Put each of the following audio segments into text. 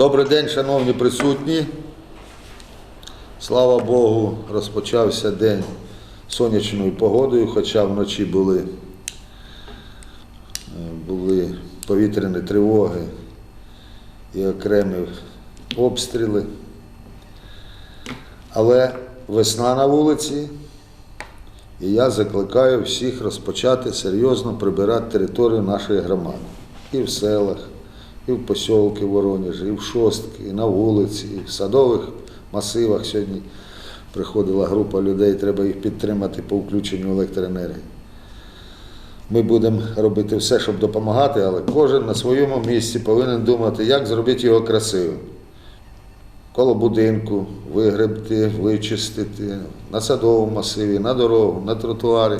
Добрий день, шановні присутні. Слава Богу, розпочався день сонячною погодою, хоча вночі були, е, були повітряні тривоги і окремі обстріли. Але весна на вулиці, і я закликаю всіх розпочати серйозно прибирати територію нашої громади. І в селах, і в посілки Воронежі, і в Шостки, і на вулиці, і в садових масивах. Сьогодні приходила група людей, треба їх підтримати по включенню електроенергії. Ми будемо робити все, щоб допомагати, але кожен на своєму місці повинен думати, як зробити його красивим. Коло будинку вигребти, вичистити, на садовому масиві, на дорогу, на тротуарі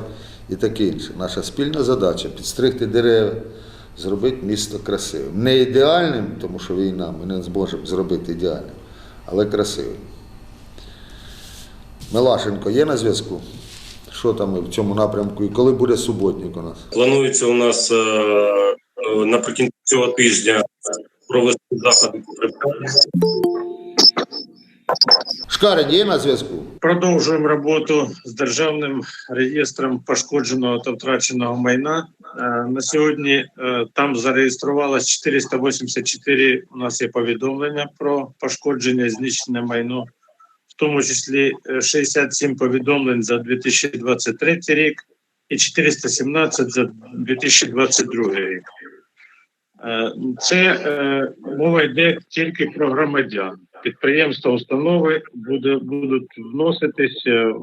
і таке інше. Наша спільна задача підстригти дерева, зробити місто красивим. Не ідеальним, тому що війна, ми не зможемо зробити ідеальним, але красивим. Милашенко є на зв'язку? Що там в цьому напрямку і коли буде суботник у нас? Планується у нас е, е, наприкінці цього тижня провести заходи по прибиранню. Шкарин є на зв'язку? Продовжуємо роботу з державним реєстром пошкодженого та втраченого майна. Е, На сьогодні е, там зареєструвалось 484 У нас є повідомлення про пошкодження і знищене майно, в тому числі е, 67 повідомлень за 2023 рік і 417 за 2022 рік. Е, Це е, мова йде тільки про громадян. Підприємства, установи буде, будуть вноситись е,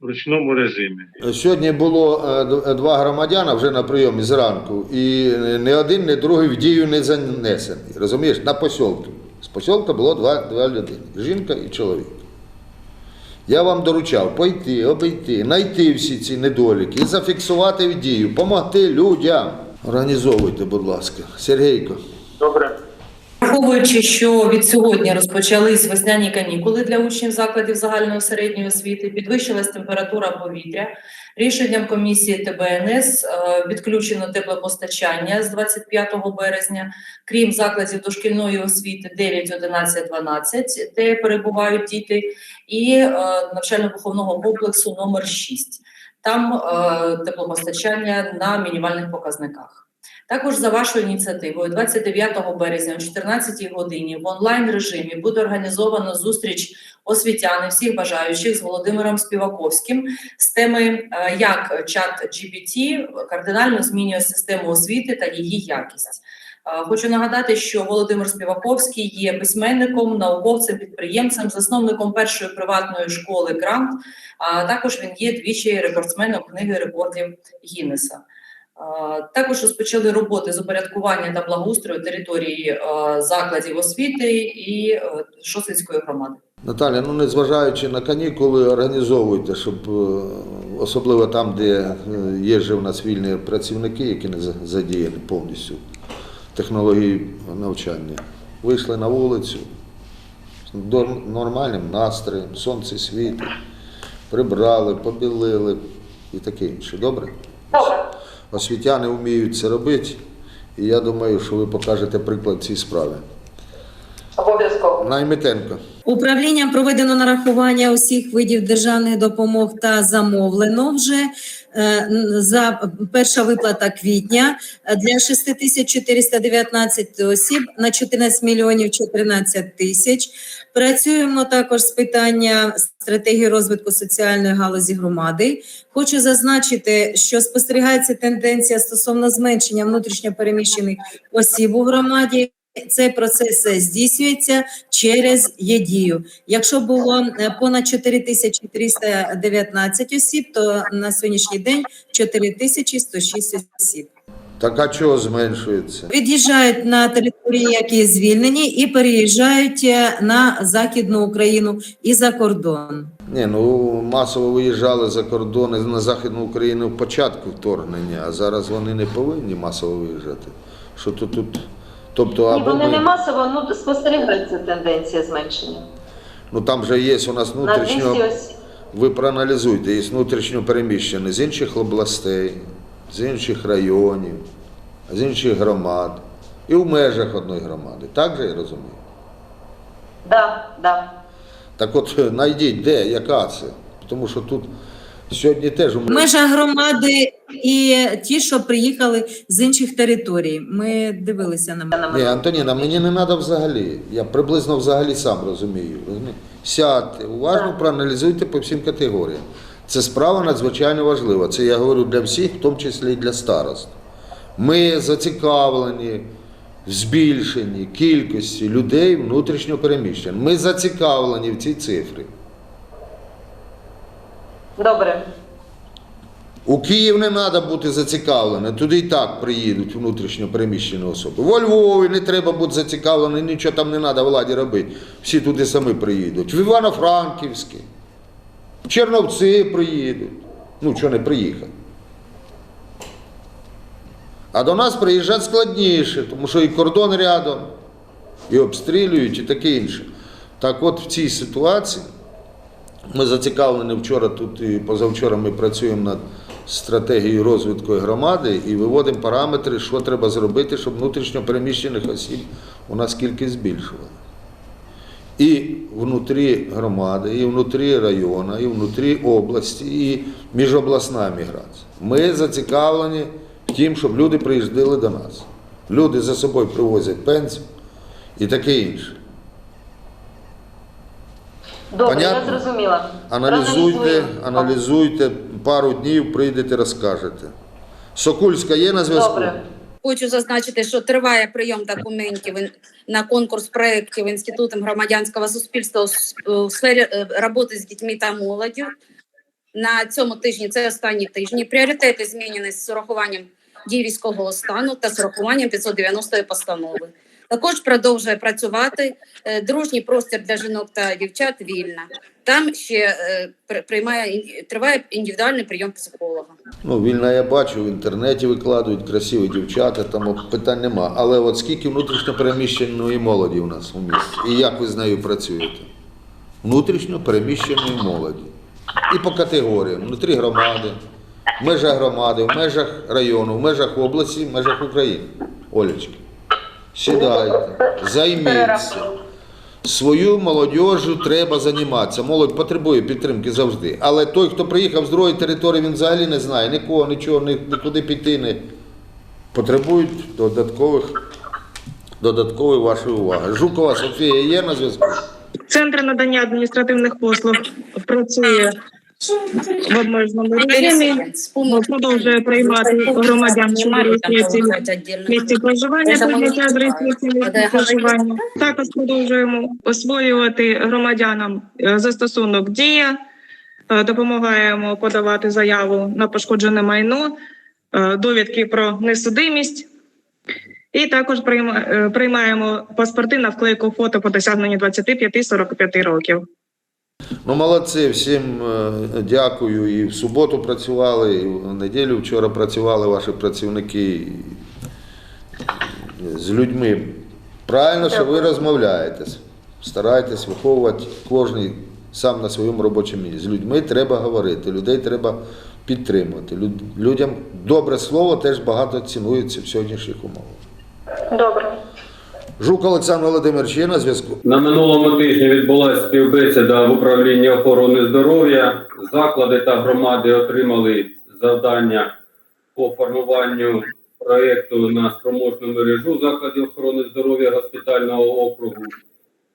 в ручному режимі. Сьогодні було е, два громадяна вже на прийомі зранку, і ні один, ні другий в дію не занесений. Розумієш, на посілку. З посілка було два, два людини жінка і чоловік. Я вам доручав пойти, обійти, знайти всі ці недоліки і зафіксувати в дію, допомогти людям. Організовуйте, будь ласка. Сергійко. Добре. Враховуючи, що від сьогодні розпочались весняні канікули для учнів закладів загальної середньої освіти, підвищилась температура повітря. Рішенням комісії ТБНС е, відключено теплопостачання з 25 березня, крім закладів дошкільної освіти 9, 11, 12, де перебувають діти, і е, навчально-виховного комплексу номер 6. Там е, теплопостачання на мінімальних показниках. Також за вашою ініціативою, 29 березня о 14 годині в онлайн режимі буде організовано зустріч освітян всіх бажаючих з Володимиром Співаковським з теми е, як чат GPT кардинально змінює систему освіти та її якість. Е, Хочу нагадати, що Володимир Співаковський є письменником, науковцем, підприємцем, засновником першої приватної школи Грант. А також він є двічі рекордсменом книги рекордів Гіннеса. Також розпочали роботи з упорядкування та благоустрою території закладів освіти і е, Шосинської громади. Наталя, ну незважаючи на канікули, організовуйте, щоб е, особливо там, де е, є же в нас вільні працівники, які не задіяні повністю технології навчання. Вийшли на вулицю з нормальним настроєм, сонце світить, прибрали, побілили і таке інше. Добре? Освітяни вміють це робити, і я думаю, що ви покажете приклад цій справі. Обов'язково. Наймитенко. Управлінням проведено нарахування усіх видів державних допомог та замовлено вже е, за перша виплата квітня е, для 6419 осіб на 14 мільйонів 14 тисяч. Працюємо також з питання стратегії розвитку соціальної галузі громади. Хочу зазначити, що спостерігається тенденція стосовно зменшення внутрішньопереміщених осіб у громаді. Цей процес е, здійснюється через ЄДІЮ. Якщо було е, понад 4319 осіб, то на сьогоднішній день 4106 осіб. Так а чого зменшується? Від'їжджають на території, які звільнені, і переїжджають е, на Західну Україну і за кордон. Ні, ну масово виїжджали за кордони на Західну Україну в початку вторгнення, а зараз вони не повинні масово виїжджати. Що тут тут? Тобто, Ні, або вони не масово, ну спостерігається тенденція зменшення. ну там же є у нас внутрішньо. 200. Ви проаналізуйте, є внутрішньо переміщені з інших областей, з інших районів, з інших громад. і в межах одної громади. Так же я розумію? Да, да. Так от е, знайдіть, де, яка це. Тому що тут сьогодні теж у В межах громади і ті, що приїхали з інших територій. Ми дивилися на мене. Ні, Антоніна, мені не треба взагалі. Я приблизно взагалі сам розумію. Сядьте, уважно проаналізуйте по всім категоріям. Це справа надзвичайно важлива. Це я говорю для всіх, в тому числі і для старост. Ми зацікавлені в збільшенні кількості людей внутрішньо переміщених. Ми зацікавлені в цій цифрі. Добре. У Київ не треба бути зацікавленим, туди і так приїдуть внутрішньо переміщені особи. Во Львові не треба бути зацікавленим, нічого там не треба владі робити. Всі туди самі приїдуть. В Івано-Франківське, Черновці приїдуть. Ну, чого не приїхати. А до нас приїжджати складніше, тому що і кордон рядом, і обстрілюють, і таке інше. Так от в цій ситуації ми зацікавлені вчора тут і позавчора ми працюємо над стратегією розвитку громади і виводимо параметри, що треба зробити, щоб внутрішньо переміщених осіб у нас кількість збільшувала. І внутрі громади, і внутрі району, і внутрі області, і міжобласна міграція. Ми зацікавлені в тім, щоб люди приїздили до нас. Люди за собою привозять пенсію і таке інше. Добре, Понятно? я зрозуміла. Аналізуйте, аналізуйте, пару днів прийдете, розкажете. Сокульська є на зв'язку? Добре. Хочу зазначити, що триває прийом документів на конкурс проєктів Інститутом громадянського суспільства у сфері е, роботи з дітьми та молоддю. На цьому тижні це останні тижні. Пріоритети змінені з урахуванням дій військового стану та з урахуванням 590 постанови. Також продовжує працювати е, дружній простір для жінок та дівчат вільна. Там ще е, приймає триває індивідуальний прийом психолога. Ну, вільно я бачу, в інтернеті викладають красиві дівчата, там питань нема. Але от скільки внутрішньо переміщеної молоді у нас у місті? І як ви з нею працюєте? Внутрішньо переміщеної молоді. І по категоріям, внутрі громади, в межах громади, в межах району, в межах області, в межах України. Олечки, сідайте, займіться. Свою молодіжю треба займатися. Молодь потребує підтримки завжди. Але той, хто приїхав з другої території, він взагалі не знає нікого, нічого, ні- нікуди піти не потребують додаткових, додаткової вашої уваги. Жукова Софія є на зв'язку? Центр надання адміністративних послуг працює в обмеженому режимі. Продовжує приймати громадян реєстрації місці проживання зняття місця проживання. Також продовжуємо освоювати громадянам е, застосунок дія, Е, допомагаємо подавати заяву на пошкоджене майно, е, довідки про несудимість. І також приймаємо паспорти на вклейку фото по досягненню 25-45 років. Ну, молодці, всім е, дякую. І в суботу працювали, і в неділю вчора працювали ваші працівники з людьми. Правильно, що ви розмовляєте. Старайтесь виховувати кожен сам на своєму робочому місці. З людьми треба говорити, людей треба підтримувати. Людям добре слово теж багато цінується в сьогоднішніх умовах. Добре. Жук Олександр Володимирович є на зв'язку. На минулому тижні відбулася співбесіда в управлінні охорони здоров'я. Заклади та громади отримали завдання по формуванню проєкту на спроможну мережу закладів охорони здоров'я госпітального округу.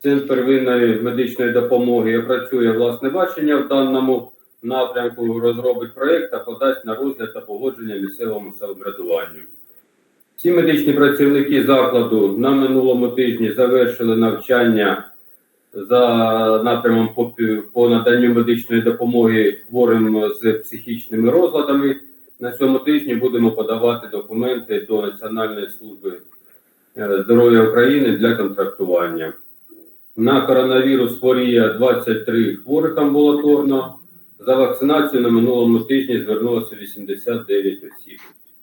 Центр первинної медичної допомоги опрацює власне бачення в даному напрямку, розробить проєкт та подасть на розгляд та погодження місцевому самоврядуванню. Всі медичні працівники закладу на минулому тижні завершили навчання за напрямом по, по наданню медичної допомоги хворим з психічними розладами. На цьому тижні будемо подавати документи до Національної служби е, здоров'я України для контрактування. На коронавірус хворіє 23 хворих амбулаторно. За вакцинацію на минулому тижні звернулося 89 осіб.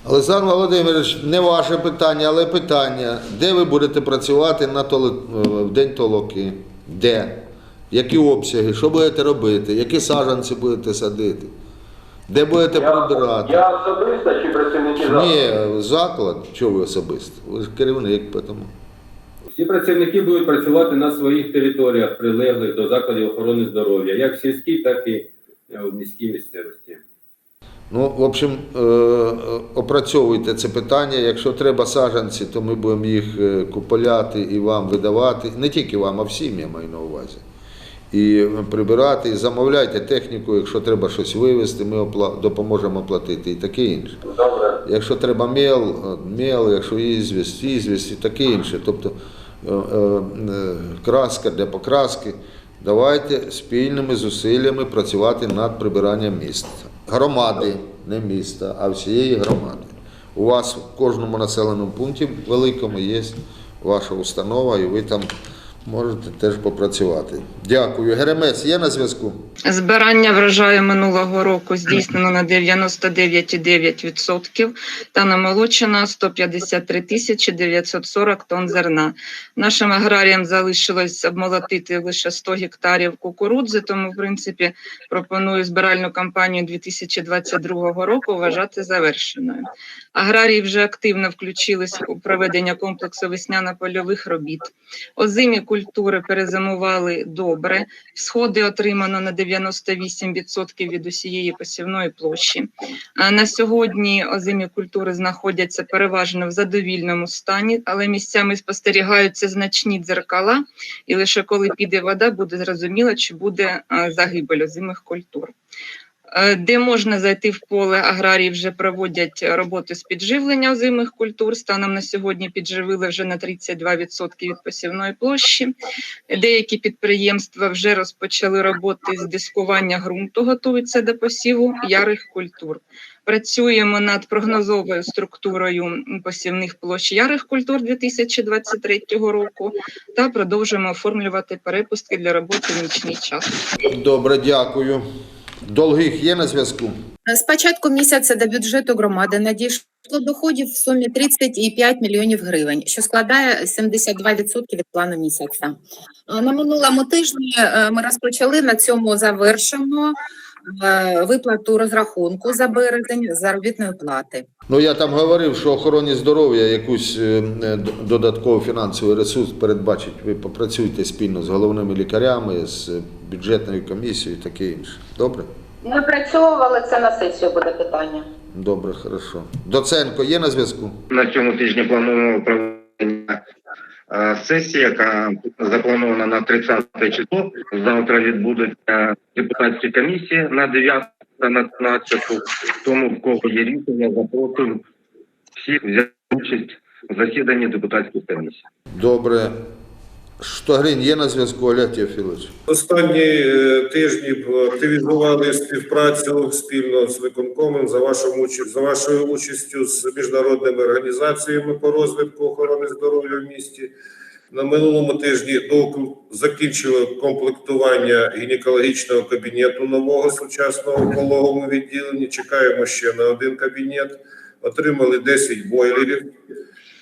Олександр Володимирович, не ваше питання, але питання. Де ви будете працювати на толо... в день толоки? Де? Які обсяги? Що будете робити? Які саджанці будете садити? Де будете Я, прибирати? я особисто чи працівники закладу? Ні, заклад, чого ви особисто? Ви ж керівник, тому. Всі працівники будуть працювати на своїх територіях, прилеглих до закладів охорони здоров'я, як в сільській, так і е, в міській місцевості. Ну, в общем, е, е, опрацьовуйте це питання. Якщо треба саджанці, то ми будемо їх е, куполяти і вам видавати. Не тільки вам, а всім я маю на увазі. І прибирати, і замовляйте техніку, якщо треба щось вивезти, ми допоможемо оплатити і таке інше. Добре. Якщо треба мел, мел, якщо ізвість, ізвість і таке інше. Тобто краска для покраски. Давайте спільними зусиллями працювати над прибиранням міста. Громади, не міста, а всієї громади. У вас в кожному населеному пункті великому є ваша установа, і ви там можете теж попрацювати. Дякую. Геремець є на зв'язку? Збирання врожаю минулого року здійснено на 99,9% та намолочено 153 тисячі 940 тонн зерна. Нашим аграріям залишилось обмолотити лише 100 гектарів кукурудзи, тому, в принципі, пропоную збиральну кампанію 2022 року вважати завершеною. Аграрії вже активно включились у проведення комплексу весняно-польових робіт. Озимі культури перезимували добре. Сходи отримано на 98% від усієї посівної площі. На сьогодні озимі культури знаходяться переважно в задовільному стані, але місцями спостерігаються значні дзеркала, і лише коли піде вода, буде зрозуміло, чи буде загибель озимих культур. Е, Де можна зайти в поле, аграрії вже проводять роботи з підживлення озимих культур. Станом на сьогодні підживили вже на 32% від посівної площі. Деякі підприємства вже розпочали роботи з дискування ґрунту, готуються до посіву ярих культур. Працюємо над прогнозовою структурою посівних площ ярих культур 2023 року та продовжуємо оформлювати перепустки для роботи в нічний час. Добре, дякую. Долгих є на зв'язку? З початку місяця до бюджету громади надійшло доходів в сумі 30,5 мільйонів гривень, що складає 72% від плану місяця. На минулому тижні е, ми розпочали на цьому завершимо е, виплату розрахунку за березень заробітної плати. Ну я там говорив, що охороні здоров'я якусь е, е, додатковий фінансовий ресурс передбачить. Ви попрацюйте спільно з головними лікарями, з е, бюджетною комісією і таке інше. Добре? Ми працьовували це на сесію буде питання. Добре, хорошо. Доценко є на зв'язку? На цьому тижні плануємо проведення е, сесії, яка запланована на 30 число. Завтра відбудуться депутатські комісії на 9 та на 15. Тому в кого є рішення, запрошую всіх взяти участь в засіданні депутатських комісій. Добре. Штогрин є на зв'язку, Олег Теофілович? Останні е, тижні активізували співпрацю спільно з виконкомом за вашою участю, за вашою участю з міжнародними організаціями по розвитку охорони здоров'я в місті. На минулому тижні доку- закінчили комплектування гінекологічного кабінету нового сучасного пологовому відділенні. Чекаємо ще на один кабінет. Отримали 10 бойлерів.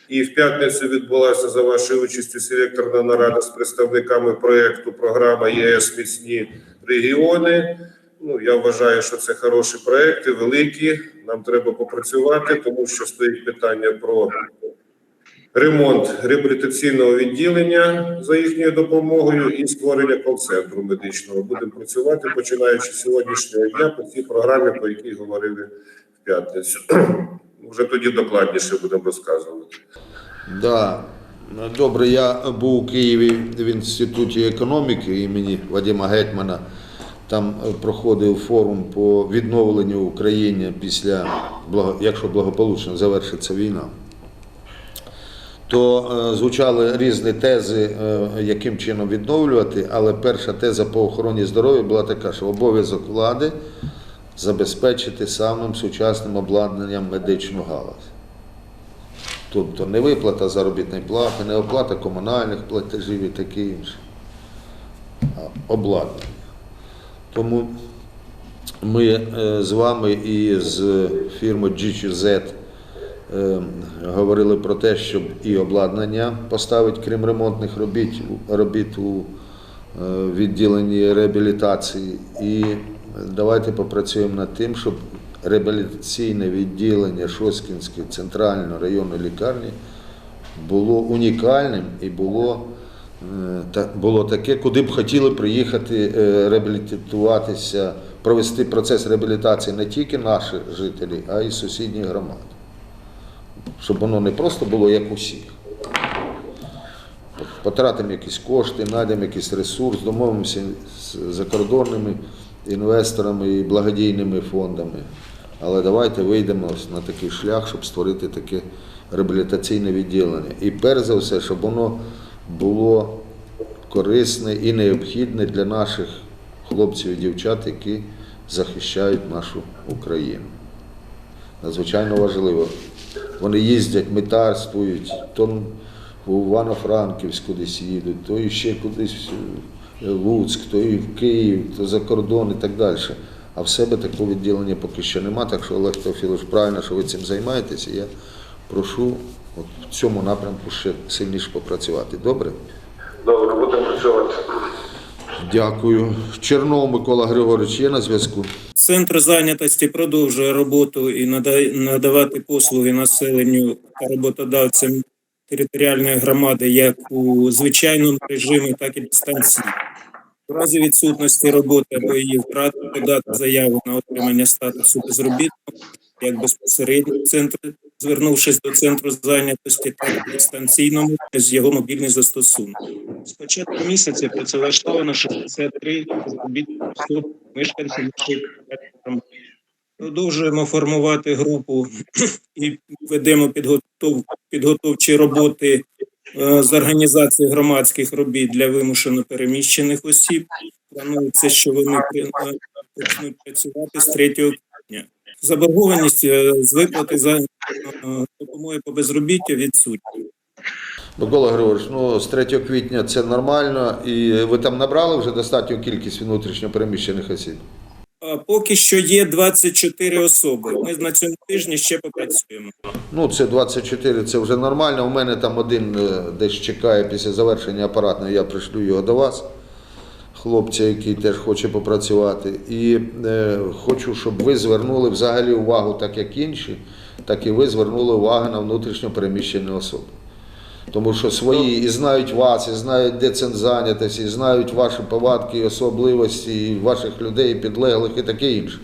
І в п'ятницю відбулася за вашою участю селекторна нарада з представниками проєкту програма ЄС Міцні регіони. Ну я вважаю, що це хороші проекти, великі. Нам треба попрацювати, тому що стоїть питання про ремонт реабілітаційного відділення за їхньою допомогою і створення кол-центру медичного. Будемо працювати починаючи з сьогоднішнього дня по цій програмі, по якій говорили в п'ятницю. Вже тоді докладніше будемо розказувати. Да. Добре, я був у Києві в Інституті економіки імені Вадима Гетьмана. Там е, проходив форум по відновленню України після, якщо благополучно завершиться війна. То е, звучали різні тези, е, яким чином відновлювати, але перша теза по охороні здоров'я була така, що обов'язок влади забезпечити самим сучасним обладнанням медичну галузь. Тобто не виплата заробітної плати, не оплата комунальних платежів і таке інше, а обладнання. Тому ми е, з вами і з фірмою GQZ е, говорили про те, щоб і обладнання поставити, крім ремонтних робіт, робіт у е, відділенні реабілітації. І давайте попрацюємо над тим, щоб реабілітаційне відділення Шоскінської центральної районної лікарні було унікальним і було, е, було таке, куди б хотіли приїхати е, реабілітуватися, провести процес реабілітації не тільки наші жителі, а й сусідніх громад. Щоб воно не просто було як усіх. Потратимо якісь кошти, знайдемо якийсь ресурс, домовимося з закордонними інвесторами і благодійними фондами. Але давайте вийдемо на такий шлях, щоб створити таке реабілітаційне відділення. І перш за все, щоб воно було корисне і необхідне для наших хлопців і дівчат, які захищають нашу Україну. Надзвичайно важливо. Вони їздять, метарствують, то в Івано-Франківськ кудись їдуть, то ще кудись Луцьк, то і в Київ, то за кордон і так далі. А в себе такого відділення поки що нема, так що Олег Теофілович, правильно, що ви цим займаєтеся. Я прошу от в цьому напрямку ще сильніше попрацювати. Добре? Добре, будемо працювати. Дякую. Чернов Микола Григорович є на зв'язку. Центр зайнятості продовжує роботу і нада- надавати послуги населенню та роботодавцям територіальної громади як у звичайному режимі, так і дистанційно. У разі відсутності роботи або її втрати подати заяву на отримання статусу безробітного як безпосередньо центр, звернувшись до центру зайнятості, так і дистанційному з його мобільний застосунок. З початку місяця працевлаштовано 63 безробітних осіб, мешканців нашої громади. Продовжуємо формувати групу і ведемо підготов, підготовчі роботи з організації громадських робіт для вимушено переміщених осіб. Планується, що вони е, почнуть працювати з 3 квітня. Заборгованість е, з виплати за е, допомоги по безробіттю відсутня. Микола Григорович, ну з 3 квітня це нормально, і ви там набрали вже достатню кількість внутрішньо переміщених осіб. А Поки що є 24 особи. Ми на цьому тижні ще попрацюємо. Ну, це 24, це вже нормально. У мене там один е, десь чекає після завершення апаратної, я пришлю його до вас, хлопця, який теж хоче попрацювати. І е, хочу, щоб ви звернули взагалі увагу, так як інші, так і ви звернули увагу на внутрішньо переміщені особи. Тому що свої і знають вас, і знають, де це зайнятість, і знають ваші повадки, і особливості, і ваших людей, і підлеглих, і таке інше.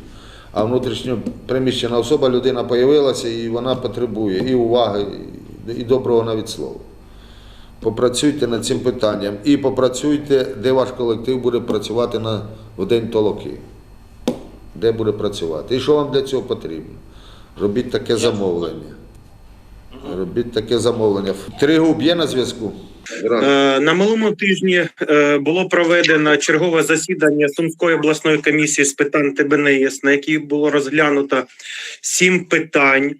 А внутрішньо переміщена особа, людина появилася і вона потребує і уваги, і- і доброго навіть слова. Попрацюйте над цим питанням і попрацюйте, де ваш колектив буде працювати на, в день толоки. Де буде працювати. І що вам для цього потрібно? Робіть таке замовлення. Робіть таке замовлення. Тригуб є на зв'язку? Е, На минулому тижні е, було проведено чергове засідання Сумської обласної комісії з питань ТБНС, на якій було розглянуто сім питань.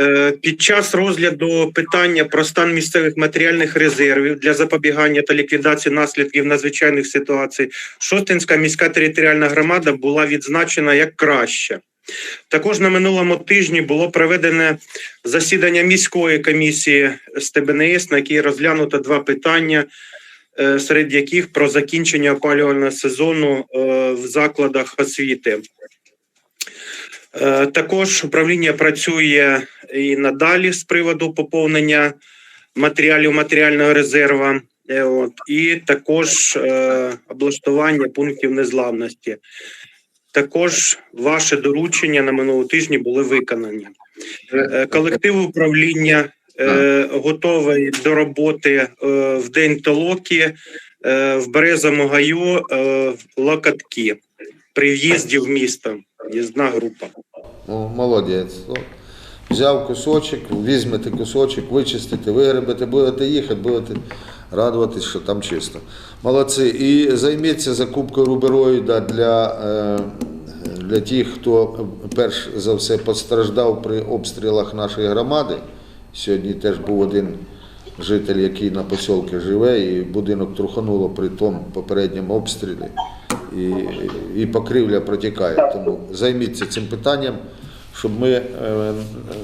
Е, Під час розгляду питання про стан місцевих матеріальних резервів для запобігання та ліквідації наслідків надзвичайних ситуацій Шостинська міська територіальна громада була відзначена як краща. Також на минулому тижні було проведене засідання міської комісії з ТБНС, на якій розглянуто два питання, е, серед яких про закінчення опалювального сезону е, в закладах освіти. Е, Також управління працює і надалі з приводу поповнення матеріалів матеріального резерву. От, і також е, облаштування пунктів незламності. Також ваші доручення на минулому тижні були виконані. Е, Колектив управління е, готовий до роботи е, в день толоки е, в Березому гаю е, в Локотки при в'їзді в місто. В'їзна група. О, молодець. Взяв кусочок, візьмете кусочок, вичистите, вигребете, будете їхати, будете радуватись, що там чисто. Молодці. І займіться закупкою рубероїда для, е, для тих, хто перш за все постраждав при обстрілах нашої громади. Сьогодні теж був один житель, який на посілки живе, і будинок трухануло при тому попередньому обстрілі. І, і покрівля протікає. Тому займіться цим питанням, щоб ми, е,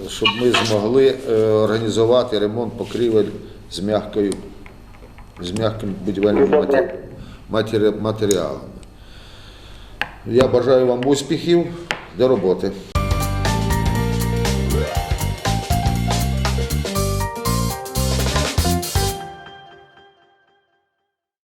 щоб ми змогли е, організувати ремонт покрівель з м'якою, з м'яким будівельним матеріалом. матері- Я бажаю вам успіхів до роботи.